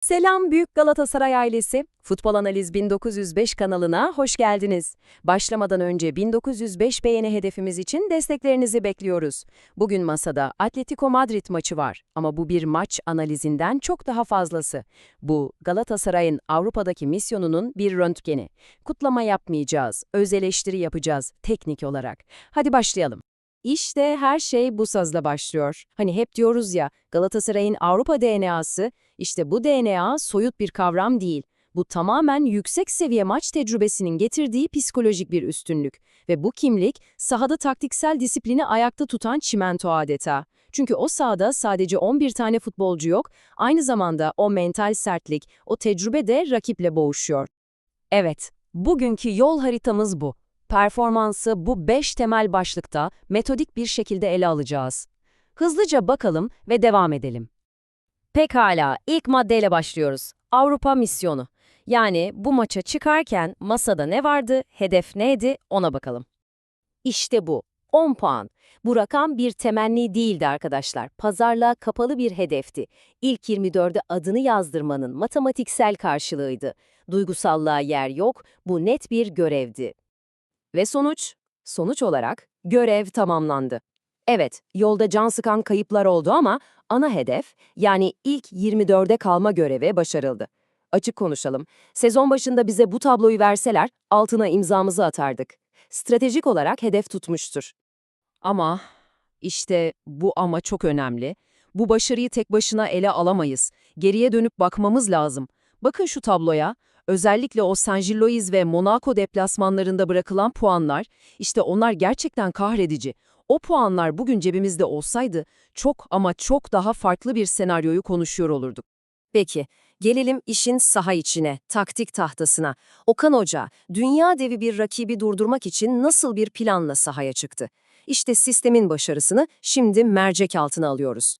Selam Büyük Galatasaray ailesi. Futbol Analiz 1905 kanalına hoş geldiniz. Başlamadan önce 1905 beğeni hedefimiz için desteklerinizi bekliyoruz. Bugün masada Atletico Madrid maçı var ama bu bir maç analizinden çok daha fazlası. Bu Galatasaray'ın Avrupa'daki misyonunun bir röntgeni. Kutlama yapmayacağız, öz eleştiri yapacağız teknik olarak. Hadi başlayalım. İşte her şey bu sazla başlıyor. Hani hep diyoruz ya Galatasaray'ın Avrupa DNA'sı, işte bu DNA soyut bir kavram değil. Bu tamamen yüksek seviye maç tecrübesinin getirdiği psikolojik bir üstünlük. Ve bu kimlik sahada taktiksel disiplini ayakta tutan çimento adeta. Çünkü o sahada sadece 11 tane futbolcu yok, aynı zamanda o mental sertlik, o tecrübe de rakiple boğuşuyor. Evet, bugünkü yol haritamız bu. Performansı bu 5 temel başlıkta metodik bir şekilde ele alacağız. Hızlıca bakalım ve devam edelim. Pekala, ilk maddeyle başlıyoruz. Avrupa misyonu. Yani bu maça çıkarken masada ne vardı, hedef neydi ona bakalım. İşte bu. 10 puan. Bu rakam bir temenni değildi arkadaşlar. Pazarlığa kapalı bir hedefti. İlk 24'e adını yazdırmanın matematiksel karşılığıydı. Duygusallığa yer yok, bu net bir görevdi. Ve sonuç? Sonuç olarak görev tamamlandı. Evet, yolda can sıkan kayıplar oldu ama ana hedef, yani ilk 24'e kalma görevi başarıldı. Açık konuşalım, sezon başında bize bu tabloyu verseler altına imzamızı atardık. Stratejik olarak hedef tutmuştur. Ama işte bu ama çok önemli. Bu başarıyı tek başına ele alamayız. Geriye dönüp bakmamız lazım. Bakın şu tabloya. Özellikle o Saint-Gilloise ve Monaco deplasmanlarında bırakılan puanlar, işte onlar gerçekten kahredici. O puanlar bugün cebimizde olsaydı çok ama çok daha farklı bir senaryoyu konuşuyor olurduk. Peki, gelelim işin saha içine, taktik tahtasına. Okan Hoca, dünya devi bir rakibi durdurmak için nasıl bir planla sahaya çıktı? İşte sistemin başarısını şimdi mercek altına alıyoruz.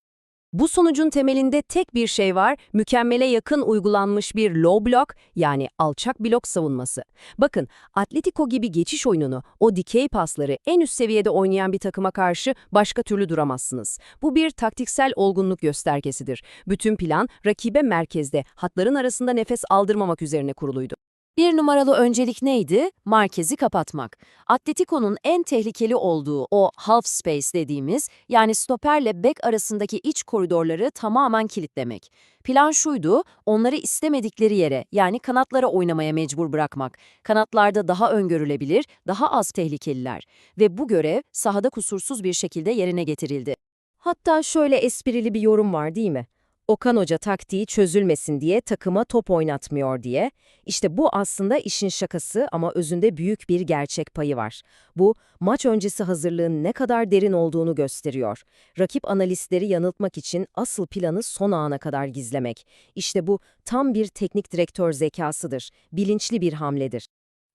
Bu sonucun temelinde tek bir şey var, mükemmele yakın uygulanmış bir low block yani alçak blok savunması. Bakın, Atletico gibi geçiş oyununu, o dikey pasları en üst seviyede oynayan bir takıma karşı başka türlü duramazsınız. Bu bir taktiksel olgunluk göstergesidir. Bütün plan rakibe merkezde, hatların arasında nefes aldırmamak üzerine kuruluydu. Bir numaralı öncelik neydi? Markezi kapatmak. Atletico'nun en tehlikeli olduğu o half space dediğimiz yani stoperle bek arasındaki iç koridorları tamamen kilitlemek. Plan şuydu, onları istemedikleri yere yani kanatlara oynamaya mecbur bırakmak. Kanatlarda daha öngörülebilir, daha az tehlikeliler ve bu görev sahada kusursuz bir şekilde yerine getirildi. Hatta şöyle esprili bir yorum var değil mi? Okan Hoca taktiği çözülmesin diye takıma top oynatmıyor diye. İşte bu aslında işin şakası ama özünde büyük bir gerçek payı var. Bu, maç öncesi hazırlığın ne kadar derin olduğunu gösteriyor. Rakip analistleri yanıltmak için asıl planı son ana kadar gizlemek. İşte bu tam bir teknik direktör zekasıdır, bilinçli bir hamledir.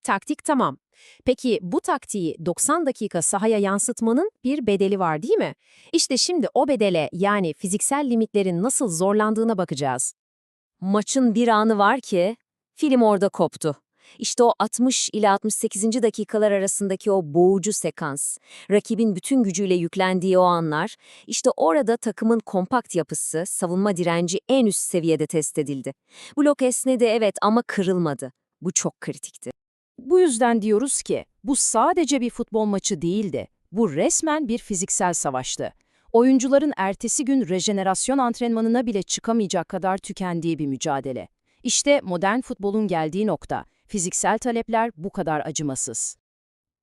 Taktik tamam. Peki bu taktiği 90 dakika sahaya yansıtmanın bir bedeli var değil mi? İşte şimdi o bedele yani fiziksel limitlerin nasıl zorlandığına bakacağız. Maçın bir anı var ki film orada koptu. İşte o 60 ile 68. dakikalar arasındaki o boğucu sekans, rakibin bütün gücüyle yüklendiği o anlar, işte orada takımın kompakt yapısı, savunma direnci en üst seviyede test edildi. Blok esnedi evet ama kırılmadı. Bu çok kritikti. Bu yüzden diyoruz ki bu sadece bir futbol maçı değildi. Bu resmen bir fiziksel savaştı. Oyuncuların ertesi gün rejenerasyon antrenmanına bile çıkamayacak kadar tükendiği bir mücadele. İşte modern futbolun geldiği nokta. Fiziksel talepler bu kadar acımasız.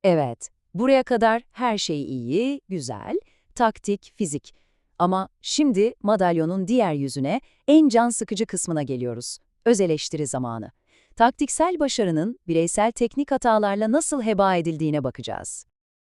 Evet, buraya kadar her şey iyi, güzel, taktik, fizik. Ama şimdi madalyonun diğer yüzüne, en can sıkıcı kısmına geliyoruz. Öz eleştiri zamanı taktiksel başarının bireysel teknik hatalarla nasıl heba edildiğine bakacağız.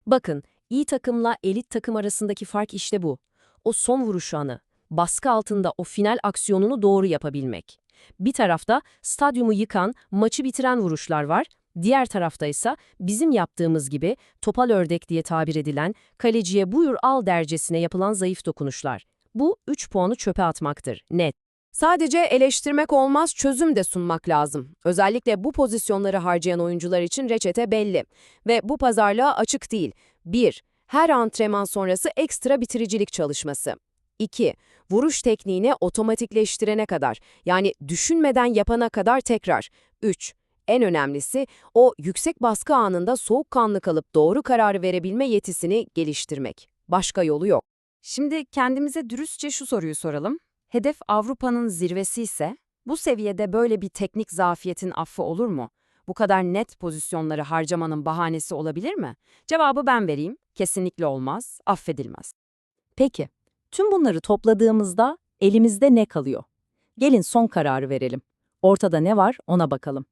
Bakın, iyi takımla elit takım arasındaki fark işte bu. O son vuruş anı, baskı altında o final aksiyonunu doğru yapabilmek. Bir tarafta stadyumu yıkan, maçı bitiren vuruşlar var, diğer tarafta ise bizim yaptığımız gibi topal ördek diye tabir edilen kaleciye buyur al dercesine yapılan zayıf dokunuşlar. Bu 3 puanı çöpe atmaktır, net. Sadece eleştirmek olmaz, çözüm de sunmak lazım. Özellikle bu pozisyonları harcayan oyuncular için reçete belli. Ve bu pazarlığa açık değil. 1. Her antrenman sonrası ekstra bitiricilik çalışması. 2. Vuruş tekniğini otomatikleştirene kadar, yani düşünmeden yapana kadar tekrar. 3. En önemlisi, o yüksek baskı anında soğukkanlı kalıp doğru kararı verebilme yetisini geliştirmek. Başka yolu yok. Şimdi kendimize dürüstçe şu soruyu soralım. Hedef Avrupa'nın zirvesi ise, bu seviyede böyle bir teknik zafiyetin affı olur mu? Bu kadar net pozisyonları harcamanın bahanesi olabilir mi? Cevabı ben vereyim. Kesinlikle olmaz, affedilmez. Peki, tüm bunları topladığımızda elimizde ne kalıyor? Gelin son kararı verelim. Ortada ne var ona bakalım.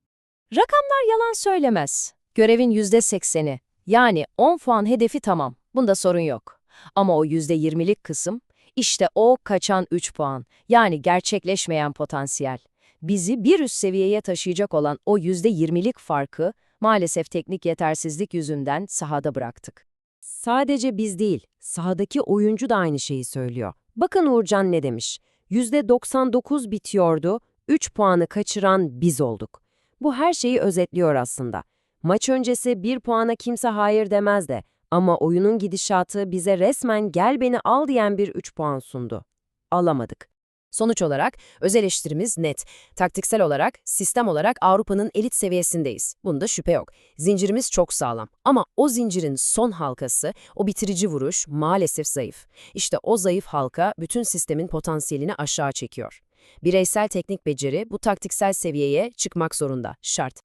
Rakamlar yalan söylemez. Görevin %80'i, yani 10 puan hedefi tamam. Bunda sorun yok. Ama o %20'lik kısım, işte o kaçan 3 puan, yani gerçekleşmeyen potansiyel. Bizi bir üst seviyeye taşıyacak olan o %20'lik farkı maalesef teknik yetersizlik yüzünden sahada bıraktık. Sadece biz değil, sahadaki oyuncu da aynı şeyi söylüyor. Bakın Uğurcan ne demiş? %99 bitiyordu, 3 puanı kaçıran biz olduk. Bu her şeyi özetliyor aslında. Maç öncesi bir puana kimse hayır demez de ama oyunun gidişatı bize resmen gel beni al diyen bir 3 puan sundu. Alamadık. Sonuç olarak öz eleştirimiz net. Taktiksel olarak, sistem olarak Avrupa'nın elit seviyesindeyiz. Bunda şüphe yok. Zincirimiz çok sağlam. Ama o zincirin son halkası, o bitirici vuruş maalesef zayıf. İşte o zayıf halka bütün sistemin potansiyelini aşağı çekiyor. Bireysel teknik beceri bu taktiksel seviyeye çıkmak zorunda, şart.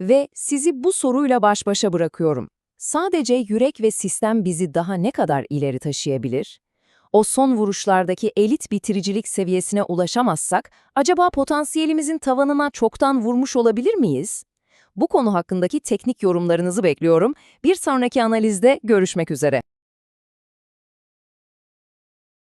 Ve sizi bu soruyla baş başa bırakıyorum. Sadece yürek ve sistem bizi daha ne kadar ileri taşıyabilir? O son vuruşlardaki elit bitiricilik seviyesine ulaşamazsak, acaba potansiyelimizin tavanına çoktan vurmuş olabilir miyiz? Bu konu hakkındaki teknik yorumlarınızı bekliyorum. Bir sonraki analizde görüşmek üzere.